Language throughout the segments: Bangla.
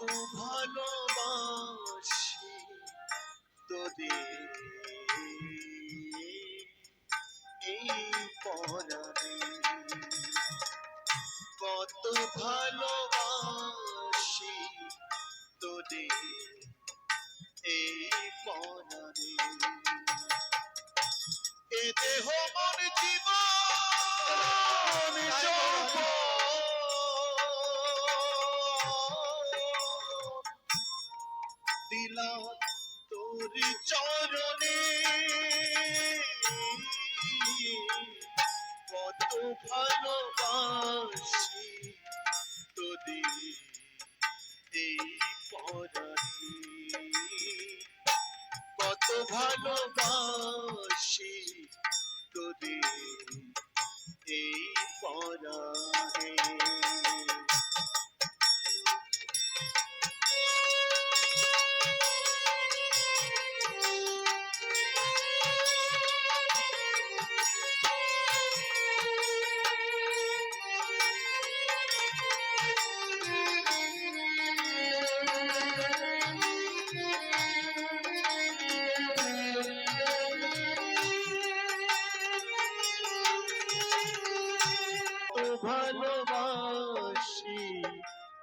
কত ভালোবাসি তোদের। এই পরাণে এ দেহ মন জীবন যৌবন দিলাম তোর চরণে। কত ভালোবাসি তোদি এই পরাণে কত ভালোবাসি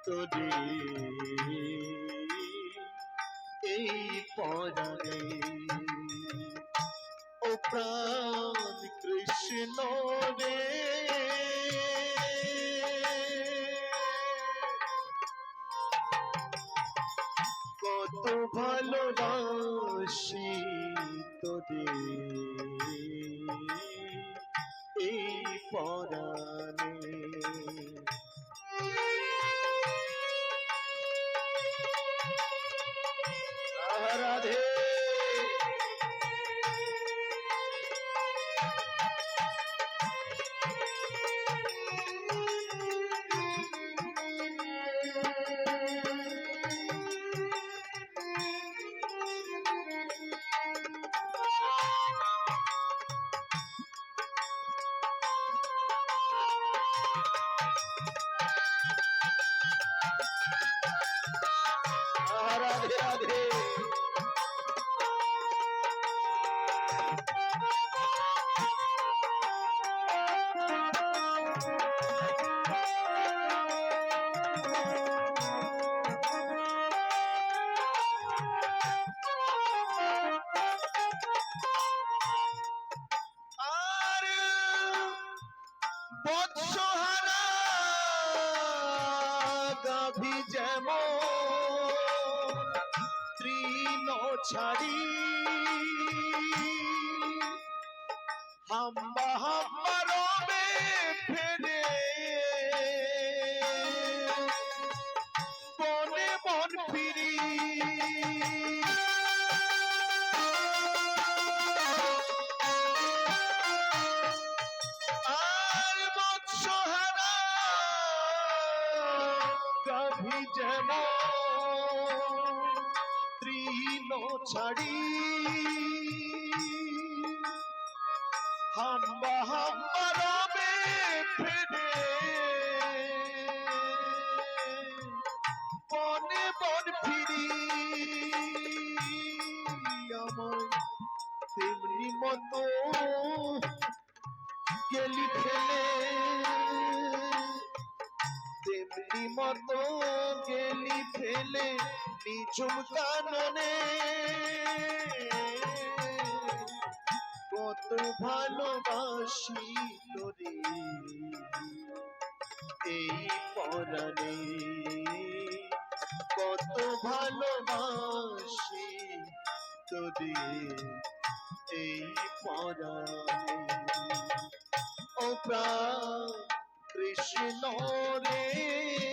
তোদের এই পরাণে ও প্রাণ কৃষ্ণ রে। কত ভালোবাসি তোদের এই পরাণে राधे গাভী যেমন তৃণ ছাড়ি। হাম্বা হাম্বা রবে ফেরে বনে বন ফিরি গাভী যেমন তৃণ ছাড়ি হাম্বা হাম্বা রবে ফেরে তেমনি মতো গেলি ফেলে নিঝুম কাননে। কত ভালোবাসি তোরে এই পরাণে। কত ভালোবাসি তোরে এই পরাণে। ও প্রাণ কৃষ্ণ রে।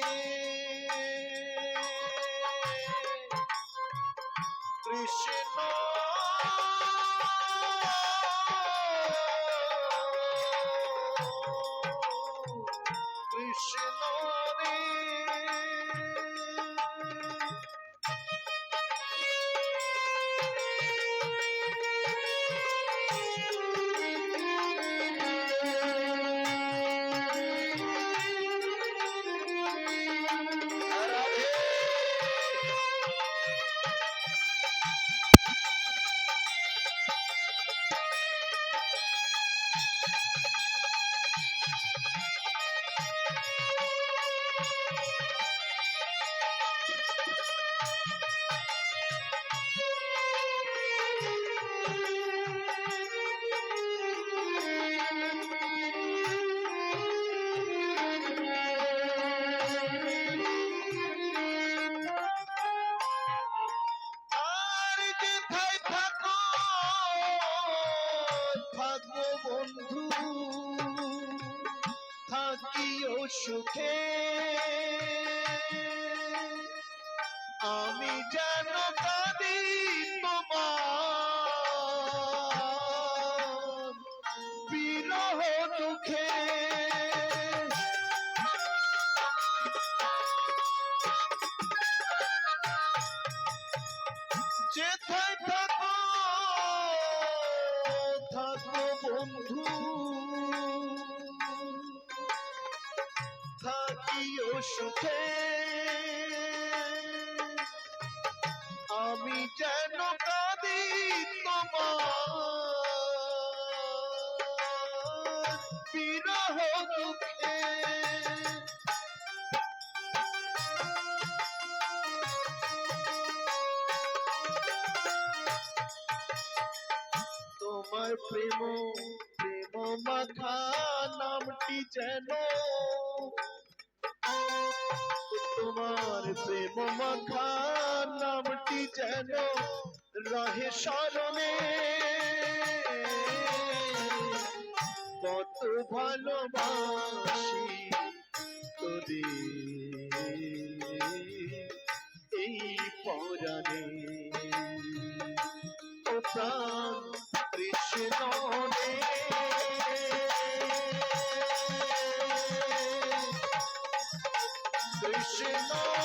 সুখে। আমি যেন কাঁদি তোমার বিরহ দুঃখে। যেথায় থাকো সুখে আমি যেন কাঁদি তোমার বিরহ দুঃখে। তোমার প্রেম প্রেম মাখা নামটি যেন প্রেম মাখা নামটি যেন রহে স্মরণে কত ভালোবাসি তোরে এই পরাণে ও প্রাণ কৃষ্ণ কৃষ্ণ